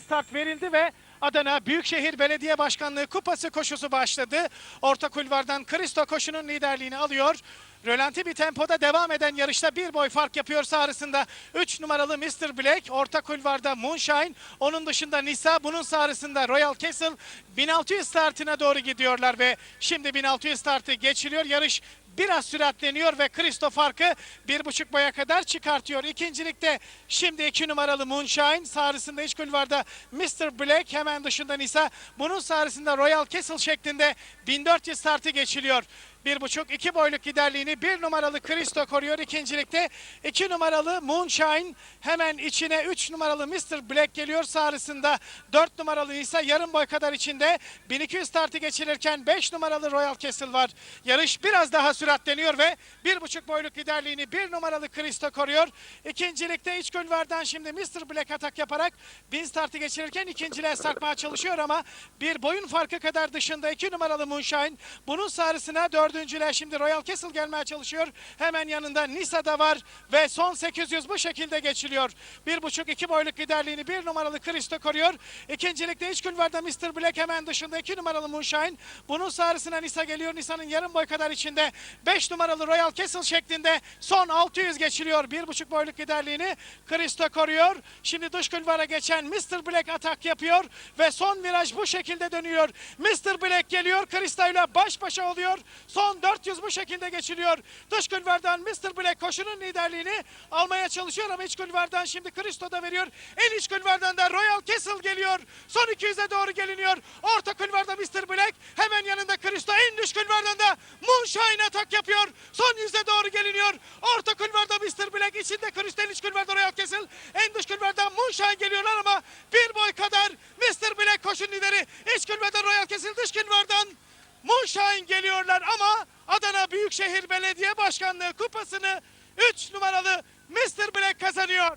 start verildi ve Adana Büyükşehir Belediye Başkanlığı Kupası koşusu başladı. Orta kulvardan Kristo koşunun liderliğini alıyor. Rölanti bir tempoda devam eden yarışta bir boy fark yapıyor sağrısında 3 numaralı Mr. Black, orta kulvarda Moonshine, onun dışında Nisa, bunun sağrısında Royal Castle 1600 startına doğru gidiyorlar ve şimdi 1600 startı geçiliyor. Yarış biraz süratleniyor ve Kristo farkı bir buçuk boya kadar çıkartıyor. İkincilikte şimdi iki numaralı Moonshine sağrısında iç kulvarda Mr. Black hemen dışında Nisa bunun sağrısında Royal Castle şeklinde 1400 startı geçiliyor. Bir buçuk iki boyluk liderliğini bir numaralı Kristo koruyor. İkincilikte iki numaralı Moonshine hemen içine üç numaralı Mr. Black geliyor sağrısında. Dört numaralı ise yarım boy kadar içinde 1200 startı geçirirken 5 numaralı Royal Castle var. Yarış biraz daha süratleniyor ve bir buçuk boyluk liderliğini bir numaralı Kristo koruyor. İkincilikte iç kulvardan şimdi Mr. Black atak yaparak 1000 startı geçirirken ikinciliğe sarkmaya çalışıyor ama bir boyun farkı kadar dışında iki numaralı Moonshine. Bunun sağrısına dördüncüler şimdi Royal Castle gelmeye çalışıyor. Hemen yanında Nisa da var ve son 800 bu şekilde geçiliyor. Bir buçuk iki boyluk liderliğini bir numaralı Kristo koruyor. İkincilikte iç kulvarda Mr. Black hemen dışında iki numaralı Moonshine. Bunun sağrısına Nisa geliyor. Nisa'nın yarım boy kadar içinde 5 numaralı Royal Castle şeklinde son 600 geçiliyor. Bir buçuk boyluk liderliğini Kristo koruyor. Şimdi dış kulvara geçen Mr. Black atak yapıyor ve son viraj bu şekilde dönüyor. Mr. Black geliyor. Krista ile baş başa oluyor. Son 400 bu şekilde geçiliyor. Dış kulvardan Mr. Black koşunun liderliğini almaya çalışıyor ama iç kulvardan şimdi Kristo da veriyor. En iç kulvardan da Royal Castle geliyor. Son 200'e doğru geliniyor. Orta kulvarda Mr. Black. Hemen yanında Kristo. En dış kulvardan da Moonshine atak yapıyor. Son 100'e doğru geliniyor. Orta kulvarda Mr. Black. içinde Kristo. En iç kulvarda Royal Castle. En dış kulvardan Moonshine geliyorlar ama bir boy kadar Mr. Black koşun lideri. İç kulvardan Royal Castle. Dış kulvardan Moonshine geliyorlar Büyükşehir Belediye Başkanlığı kupasını 3 numaralı Mr. Black kazanıyor.